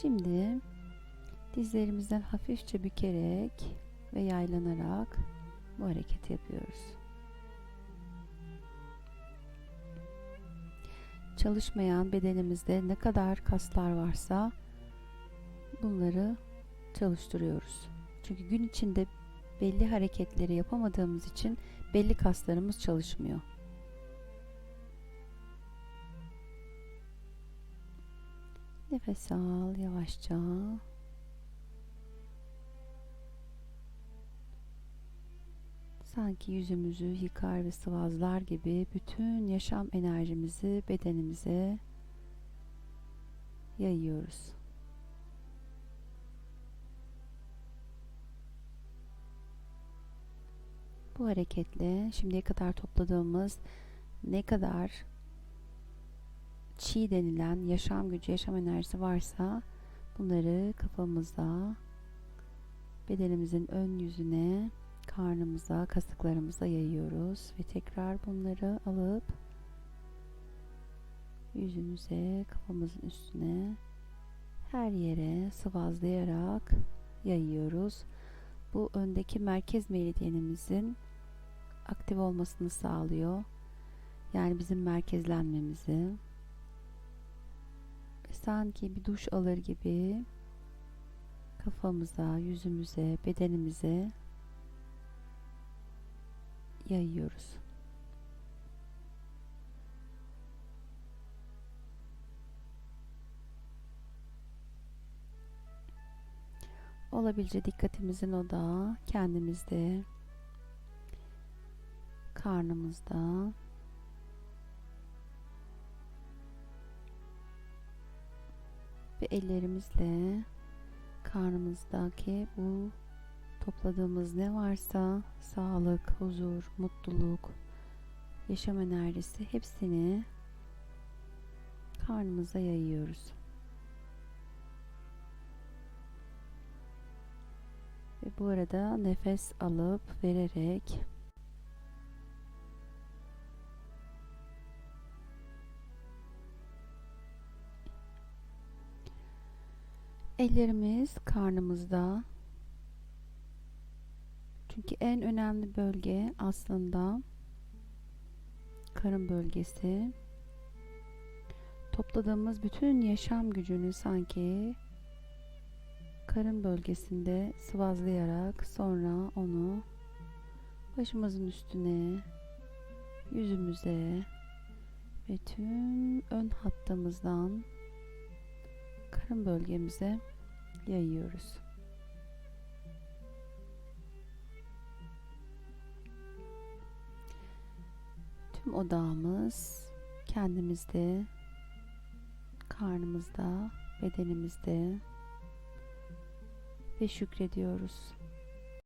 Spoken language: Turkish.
Şimdi dizlerimizden hafifçe bükerek ve yaylanarak bu hareketi yapıyoruz. Çalışmayan bedenimizde ne kadar kaslar varsa bunları çalıştırıyoruz. Çünkü gün içinde belli hareketleri yapamadığımız için belli kaslarımız çalışmıyor. Nefes al yavaşça. Sanki yüzümüzü yıkar ve sıvazlar gibi bütün yaşam enerjimizi bedenimize yayıyoruz. Bu hareketle şimdiye kadar topladığımız ne kadar çi denilen yaşam gücü, yaşam enerjisi varsa bunları kafamıza, bedenimizin ön yüzüne, karnımıza, kasıklarımıza yayıyoruz ve tekrar bunları alıp yüzümüze, kafamızın üstüne her yere sıvazlayarak yayıyoruz. Bu öndeki merkez meridyenimizin aktif olmasını sağlıyor. Yani bizim merkezlenmemizi sanki bir duş alır gibi kafamıza, yüzümüze, bedenimize yayıyoruz. Olabilce dikkatimizin odağı kendimizde, karnımızda, ve ellerimizle karnımızdaki bu topladığımız ne varsa sağlık, huzur, mutluluk, yaşam enerjisi hepsini karnımıza yayıyoruz. Ve bu arada nefes alıp vererek Ellerimiz karnımızda. Çünkü en önemli bölge aslında karın bölgesi. Topladığımız bütün yaşam gücünü sanki karın bölgesinde sıvazlayarak sonra onu başımızın üstüne, yüzümüze ve tüm ön hattımızdan karın bölgemize yayıyoruz. Tüm odağımız kendimizde, karnımızda, bedenimizde ve şükrediyoruz.